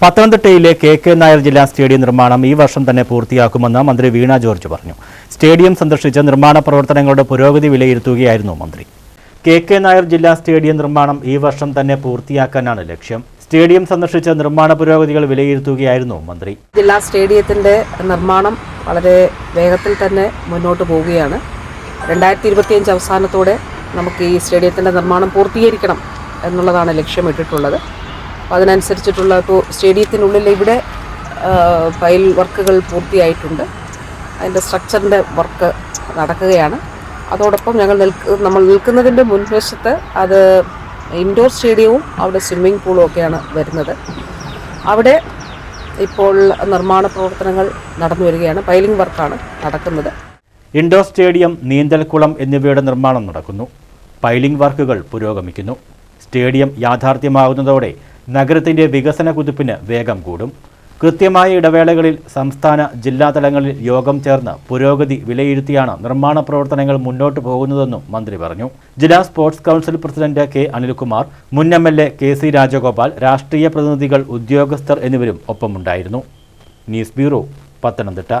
പത്തനംതിട്ടയിലെ K K Nair ജില്ലാ stadium നിർമ്മാണം ഈ വർഷം തന്നെ പൂർത്തിയാക്കുമെന്ന് മന്ത്രി വീണ ജോർജ് പറഞ്ഞു. സ്റ്റേഡിയം സന്ദർശിച്ച് നിർമ്മാണ പ്രവർത്തനങ്ങളുടെ പുരോഗതി വിലയിരുത്തുകയായിരുന്നു മന്ത്രി. കെ കെ നായർ ജില്ലാ സ്റ്റേഡിയം നിർമ്മാണം ഈ വർഷം തന്നെ പൂർത്തിയാക്കാനാണ് ലക്ഷ്യം. സ്റ്റേഡിയം സന്ദർശിച്ച് നിർമ്മാണ പുരോഗതികൾ വിലയിരുത്തുകയായിരുന്നു മന്ത്രി. ജില്ലാ സ്റ്റേഡിയത്തിന്റെ നിർമ്മാണം വളരെ വേഗത്തിൽ തന്നെ മുന്നോട്ട് പോവുകയാണ്. രണ്ടായിരത്തി ഇരുപത്തിയഞ്ച് അവസാനത്തോടെ നമുക്ക് ഈ സ്റ്റേഡിയത്തിന്റെ നിർമ്മാണം പൂർത്തീകരിക്കണം എന്നുള്ളതാണ് ലക്ഷ്യമിട്ടിട്ടുള്ളത്. അതിനനുസരിച്ചിട്ടുള്ള ഇപ്പോൾ സ്റ്റേഡിയത്തിനുള്ളിൽ ഇവിടെ ഫയൽ വർക്കുകൾ പൂർത്തിയായിട്ടുണ്ട്. അതിന്റെ സ്ട്രക്ചറിന്റെ വർക്ക് നടക്കുകയാണ്. അതോടൊപ്പം ഞങ്ങൾ നിൽക്ക് നമ്മൾ നിൽക്കുന്നതിന്റെ മുൻവശത്ത് അത് ഇൻഡോർ സ്റ്റേഡിയവും അവിടെ സ്വിമ്മിംഗ് പൂളും ഒക്കെയാണ് വരുന്നത്. അവിടെ ഇപ്പോൾ നിർമ്മാണ പ്രവർത്തനങ്ങൾ നടന്നു വരികയാണ്. പൈലിംഗ് വർക്കാണ് നടക്കുന്നത്. ഇൻഡോർ സ്റ്റേഡിയം നീന്തൽക്കുളം എന്നിവയുടെ നിർമ്മാണം നടക്കുന്നു. പൈലിംഗ് വർക്കുകൾ പുരോഗമിക്കുന്നു. സ്റ്റേഡിയം യാഥാർത്ഥ്യമാകുന്നതോടെ നഗരത്തിന്റെ വികസന കുതിപ്പിന് വേഗം കൂടും. കൃത്യമായ ഇടവേളകളിൽ സംസ്ഥാന ജില്ലാ തലങ്ങളിൽ യോഗം ചേർന്ന് പുരോഗതി വിലയിരുത്തിയാണ് നിർമ്മാണ പ്രവർത്തനങ്ങൾ മുന്നോട്ട് പോകുന്നതെന്നും മന്ത്രി പറഞ്ഞു. ജില്ലാ sports council president K Anilkumar മുൻ M L A K C Rajagopal രാഷ്ട്രീയ പ്രതിനിധികൾ ഉദ്യോഗസ്ഥർ എന്നിവരും ഒപ്പമുണ്ടായിരുന്നു. News bureau Pathanamthitta.